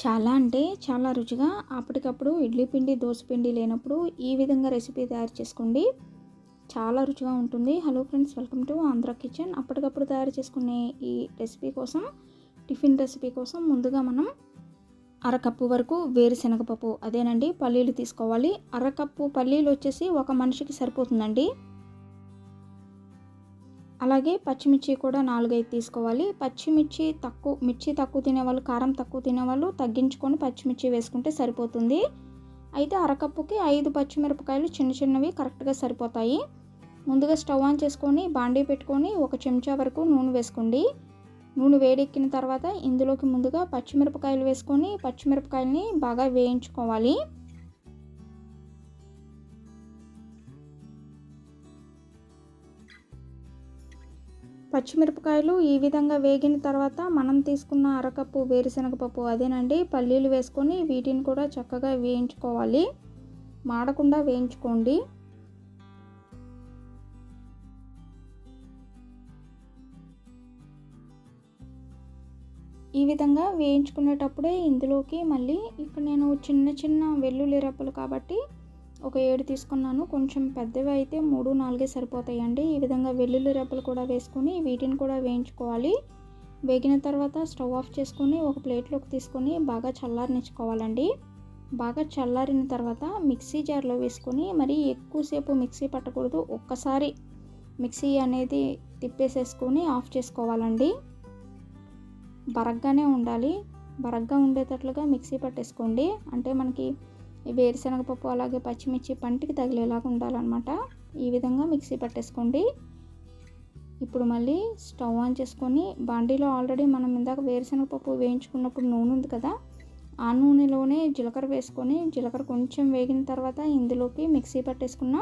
చాలా అంటే చాలా రుచిగా అప్పటికప్పుడు ఇడ్లీ పిండి దోశ పిండి లేనప్పుడు ఈ విధంగా రెసిపీ తయారు చేసుకోండి చాలా రుచిగా ఉంటుంది. Hello friends welcome to Andhra kitchen. అప్పటికప్పుడు తయారు చేసుకునే ఈ రెసిపీ కోసం టిఫిన్ రెసిపీ కోసం ముందుగా మనం అరకప్పు వరకు వేరుశనగపప్పు అదేనండి పల్లీలు తీసుకోవాలి. అరకప్పు పల్లీలు వచ్చేసి ఒక మనిషికి సరిపోతుందండి. అలాగే పచ్చిమిర్చి కూడా నాలుగైదు తీసుకోవాలి. పచ్చిమిర్చి తక్కువ మిర్చి తక్కువ తినేవాళ్ళు కారం తక్కువ తినేవాళ్ళు తగ్గించుకొని పచ్చిమిర్చి వేసుకుంటే సరిపోతుంది. అయితే అరకప్పుకి ఐదు పచ్చిమిరపకాయలు చిన్న చిన్నవి కరెక్ట్గా సరిపోతాయి. ముందుగా స్టవ్ ఆన్ చేసుకొని బాండీ పెట్టుకొని ఒక చెంచా వరకు నూనె వేసుకోండి. నూనె వేడెక్కిన తర్వాత ఇందులోకి ముందుగా పచ్చిమిరపకాయలు వేసుకొని పచ్చిమిరపకాయలని బాగా వేయించుకోవాలి. పచ్చిమిరపకాయలు ఈ విధంగా వేగిన తర్వాత మనం తీసుకున్న అరకప్పు వేరుశనగపప్పు అదేనండి. పల్లీలు వేసుకొని వీటిని కూడా చక్కగా వేయించుకోవాలి. మాడకుండా వేయించుకోండి. ఈ విధంగా వేయించుకునేటప్పుడే ఇందులోకి మళ్ళీ ఇక్కడ నేను చిన్న చిన్న వెల్లుల్లి రెప్పలు కాబట్టి ఒక ఏడు తీసుకున్నాను. కొంచెం పెద్దవి అయితే మూడు నాలుగే సరిపోతాయండి. ఈ విధంగా వెల్లుల్లి రెప్పలు కూడా వేసుకొని వీటిని కూడా వేయించుకోవాలి. వేగిన తర్వాత స్టవ్ ఆఫ్ చేసుకొని ఒక ప్లేట్లోకి తీసుకొని బాగా చల్లారనిచ్చుకోవాలండి. బాగా చల్లారిన తర్వాత మిక్సీ జార్లో వేసుకొని మరి ఎక్కువసేపు మిక్సీ పట్టకూడదు. ఒక్కసారి మిక్సీ అనేది తిప్పేసేసుకొని ఆఫ్ చేసుకోవాలండి. బరగ్గానే ఉండాలి. బరగ్గా ఉండేటట్లుగా మిక్సీ పట్టేసుకోండి. అంటే మనకి ఈ వేరుశనగపప్పు అలాగే పచ్చిమిర్చి పంటికి తగిలేలాగా ఉండాలన్నమాట. ఈ విధంగా మిక్సీ పట్టేసుకోండి. ఇప్పుడు మళ్ళీ స్టవ్ ఆన్ చేసుకొని బాండీలో ఆల్రెడీ మనం ఇందాక వేరుశనగపప్పు వేయించుకున్నప్పుడు నూనె ఉంది కదా ఆ నూనెలోనే జీలకర్ర వేసుకొని జీలకర్ర కొంచెం వేగిన తర్వాత ఇందులోకి మిక్సీ పట్టేసుకున్న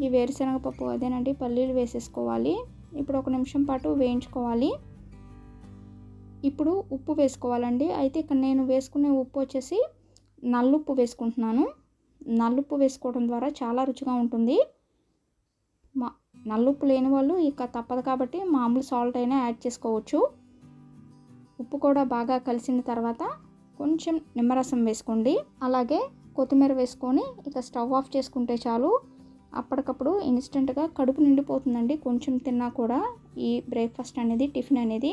ఈ వేరుశనగపప్పు అదేనండి పల్లీలు వేసేసుకోవాలి. ఇప్పుడు ఒక నిమిషం పాటు వేయించుకోవాలి. ఇప్పుడు ఉప్పు వేసుకోవాలండి. అయితే ఇక్కడ నేను వేసుకునే ఉప్పు వచ్చేసి నల్లుప్పు వేసుకుంటున్నాను. నల్లుప్పు వేసుకోవడం ద్వారా చాలా రుచిగా ఉంటుంది. మా నల్లుప్పు లేని వాళ్ళు ఇక తప్పదు కాబట్టి మామూలు సాల్ట్ అయినా యాడ్ చేసుకోవచ్చు. ఉప్పు కూడా బాగా కలిసిన తర్వాత కొంచెం నిమ్మరసం వేసుకోండి. అలాగే కొత్తిమీర వేసుకొని ఇక స్టవ్ ఆఫ్ చేసుకుంటే చాలు. అప్పటికప్పుడు ఇన్స్టెంట్గా కడుపు నిండిపోతుందండి. కొంచెం తిన్నా కూడా ఈ బ్రేక్ఫాస్ట్ అనేది టిఫిన్ అనేది.